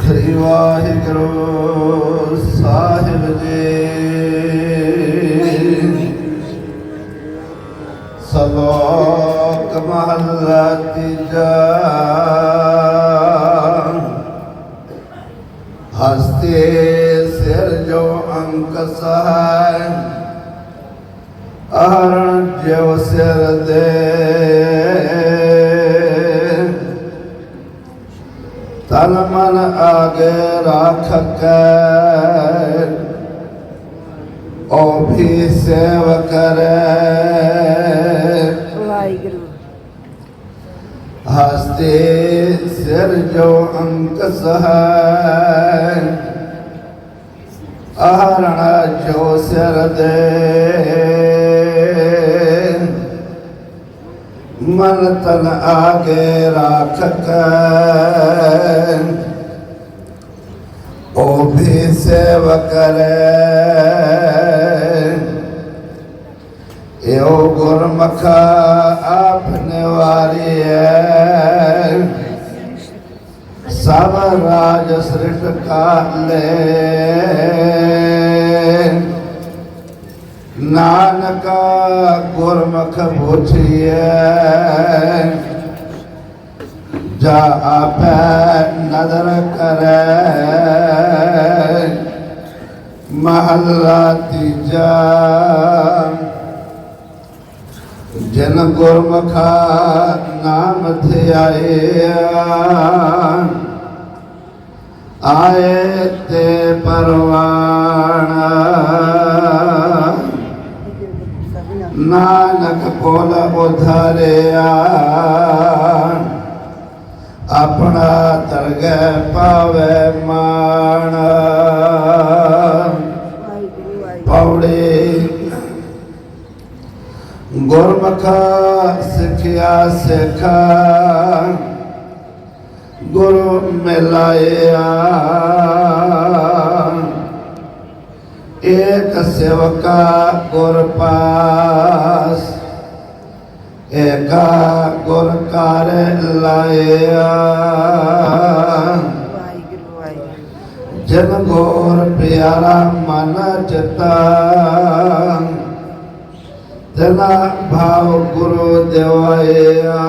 ਸ੍ਰੀ ਵਾਹਿਗੁਰੂ ਸਾਹਿਬ ਜੀ ਸਲੋਕ ਮਹੱਲਾ ਤੀਜਾ ਹਸਤੇ ਸਿਰ ਜੋ ਅੰਕ ਸਹਾਇ ਅਹਰਣ ਜਿਉ ਸਿਰ ਦੇ ਤਨ ਮਨ ਆਗੇ ਰਾਖ ਕੇ ਉਹ ਵੀ ਸੇਵ ਕਰੇ। ਵਾਹਿਗੁਰੂ। ਹਸਤੇ ਸਿਰ ਜੋ ਅੰਕ ਸਹਾਇ ਅਹਰਣ ਜੋ ਸਿਰ ਦੇ। मन तन आगे राख ओ भी सेव करे। यो गुरमखा आपने वारी है। सब राज सृष्ट काले ਨਾਨਕ ਗੁਰਮੁਖ ਬੁਝੀਐ। ਜਾ ਆਪੈ ਨਦਰ ਕਰੈ। ਮਹੱਲਾ ਤੀਜਾ। ਜਨ ਗੁਰਮੁਖਾ ਨਾਮ ਧਿਆਇਆ ਆਏ ਤੇ ਪਰਵਾਣਾ। नानक बोल उधरिया अपना तरग पावे मान पौड़े गुरमुख सिखिया सिख। गुरु मिलाया। ਗੁਰੂ ਮਿਲਾਇਆ ਏਕ ਸੇਵਕਾ ਗੁਰ ਪਾਸ ਏਕਾ ਗੁਰ ਕਰ ਲਾਇਆ ਵਾਹਿਗੁਰੂ ਵਾਹਿਗੁਰੂ ਜਨ ਗੋਰ ਪਿਆਰਾ ਮਨ ਚਿਤਾ ਤਨਾ ਭਾਵ ਗੁਰੂ ਦੇਵਾਇਆ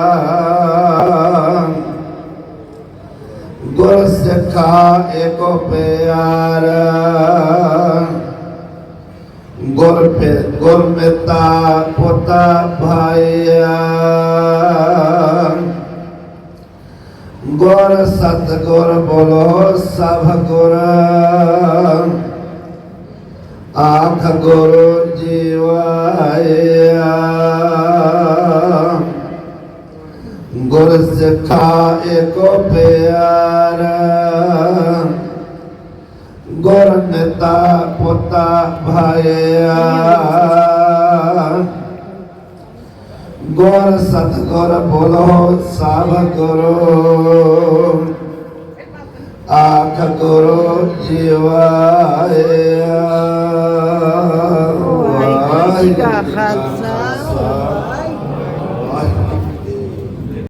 ਗੁਰ ਸਿੱਖਾ ਏਕੋ ਪਿਆਰ ਗੁਰ ਸਤ ਗੁਰ ਬੋਲੋ ਸਭ ਗੁਰ ਆਖ ਗੁਰੂ ਜੀਵਾਇਆ ਗੁਰ ਸਿੱਖਾ ਏਕੋ ਪਿਆਰ ગોરંગતા પોતા ભાયા ગોર સતગોર બોલો સાબ કરો આખ કરો જીવાય